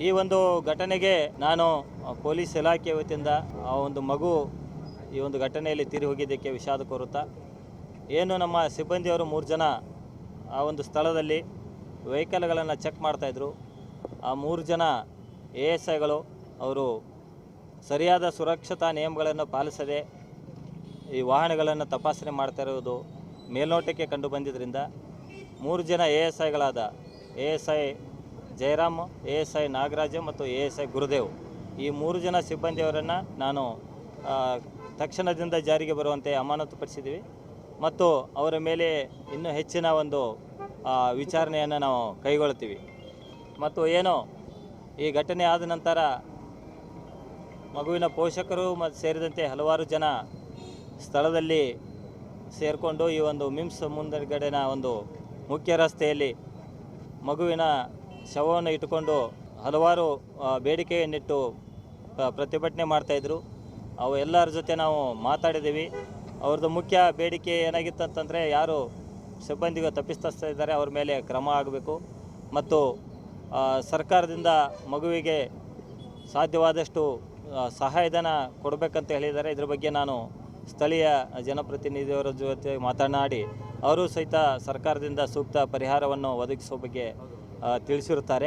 ಈ ಒಂದು ಘಟನೆಗೆ ನಾನು ಪೊಲೀಸ್ ಇಲಾಖೆ ವತಿಯಿಂದ, ಆ, ಒಂದು ಮಗು ಈ ಒಂದು ಘಟನೆಯಲ್ಲಿ ತೀರಿ ಹೋಗಿದ್ದಕ್ಕೆ ವಿಷಾದ ಕೋರುತ್ತಾ ಏನು ನಮ್ಮ ಸಿಬ್ಬಂದಿಯವರು ಮೂರು ಜನ ಆ ಒಂದು ಸ್ಥಳದಲ್ಲಿ ವೆಹಿಕಲ್ಗಳನ್ನು ಚೆಕ್ ಮಾಡ್ತಾಯಿದ್ರು ಆ ಮೂರು ಜನ ಎ ಎಸ್ ಐಗಳು, ಅವರು ಸರಿಯಾದ ಸುರಕ್ಷತಾ ನಿಯಮಗಳನ್ನು ಪಾಲಿಸದೆ ಈ ವಾಹನಗಳನ್ನು ತಪಾಸಣೆ ಮಾಡ್ತಾ ಇರುವುದು ಮೇಲ್ನೋಟಕ್ಕೆ ಕಂಡು ಬಂದಿದ್ದರಿಂದ ಮೂರು ಜನ A S ಐಗಳಾದ A S I Jayaram A S I Nagaraja ಮತ್ತು ಎ ಎಸ್ ಐ ಗುರುದೇವ್. ಈ ಮೂರು ಜನ ಸಿಬ್ಬಂದಿಯವರನ್ನು ನಾನು ತಕ್ಷಣದಿಂದ ಜಾರಿಗೆ ಬರುವಂತೆ ಅಮಾನತುಪಡಿಸಿದ್ದೀವಿ. ಮತ್ತು ಅವರ ಮೇಲೆ ಇನ್ನೂ ಹೆಚ್ಚಿನ ಒಂದು ವಿಚಾರಣೆಯನ್ನು ನಾವು ಕೈಗೊಳ್ತೀವಿ ಮತ್ತು ಏನು, ಈ ಘಟನೆ ಆದ ನಂತರ ಮಗುವಿನ ಪೋಷಕರು ಮತ್ತು ಸೇರಿದಂತೆ ಹಲವಾರು ಜನ ಸ್ಥಳದಲ್ಲಿ ಸೇರಿಕೊಂಡು ಈ ಒಂದು ಮಿಮ್ಸ್ ಮುಂದಗಡೆನ ಒಂದು ಮುಖ್ಯ ರಸ್ತೆಯಲ್ಲಿ ಮಗುವಿನ ಶವವನ್ನು ಇಟ್ಟುಕೊಂಡು ಹಲವಾರು ಬೇಡಿಕೆಯನ್ನಿಟ್ಟು ಪ್ರತಿಭಟನೆ ಮಾಡ್ತಾಯಿದ್ರು ಅವು ಎಲ್ಲರ ಜೊತೆ ನಾವು ಮಾತಾಡಿದ್ದೀವಿ. ಅವ್ರದ್ದು ಮುಖ್ಯ ಬೇಡಿಕೆ ಏನಾಗಿತ್ತು ಅಂತಂದರೆ, ಯಾರು ಸಿಬ್ಬಂದಿಗೆ ತಪ್ಪಿಸ್ತಾ ಇದ್ದಾರೆ, ಅವ್ರ ಮೇಲೆ ಕ್ರಮ ಆಗಬೇಕು. ಮತ್ತು ಸರ್ಕಾರದಿಂದ ಮಗುವಿಗೆ ಸಾಧ್ಯವಾದಷ್ಟು ಸಹಾಯಧನ ಕೊಡಬೇಕಂತ ಹೇಳಿದ್ದಾರೆ. ಇದ್ರ ಬಗ್ಗೆ ನಾನು ಸ್ಥಳೀಯ ಜನಪ್ರತಿನಿಧಿಯವರ ಜೊತೆ ಮಾತನಾಡಿ, ಅವರು ಸಹಿತ ಸರ್ಕಾರದಿಂದ ಸೂಕ್ತ ಪರಿಹಾರವನ್ನು ಒದಗಿಸೋ ಬಗ್ಗೆ ತಿಳಿಸಿರುತ್ತಾರೆ.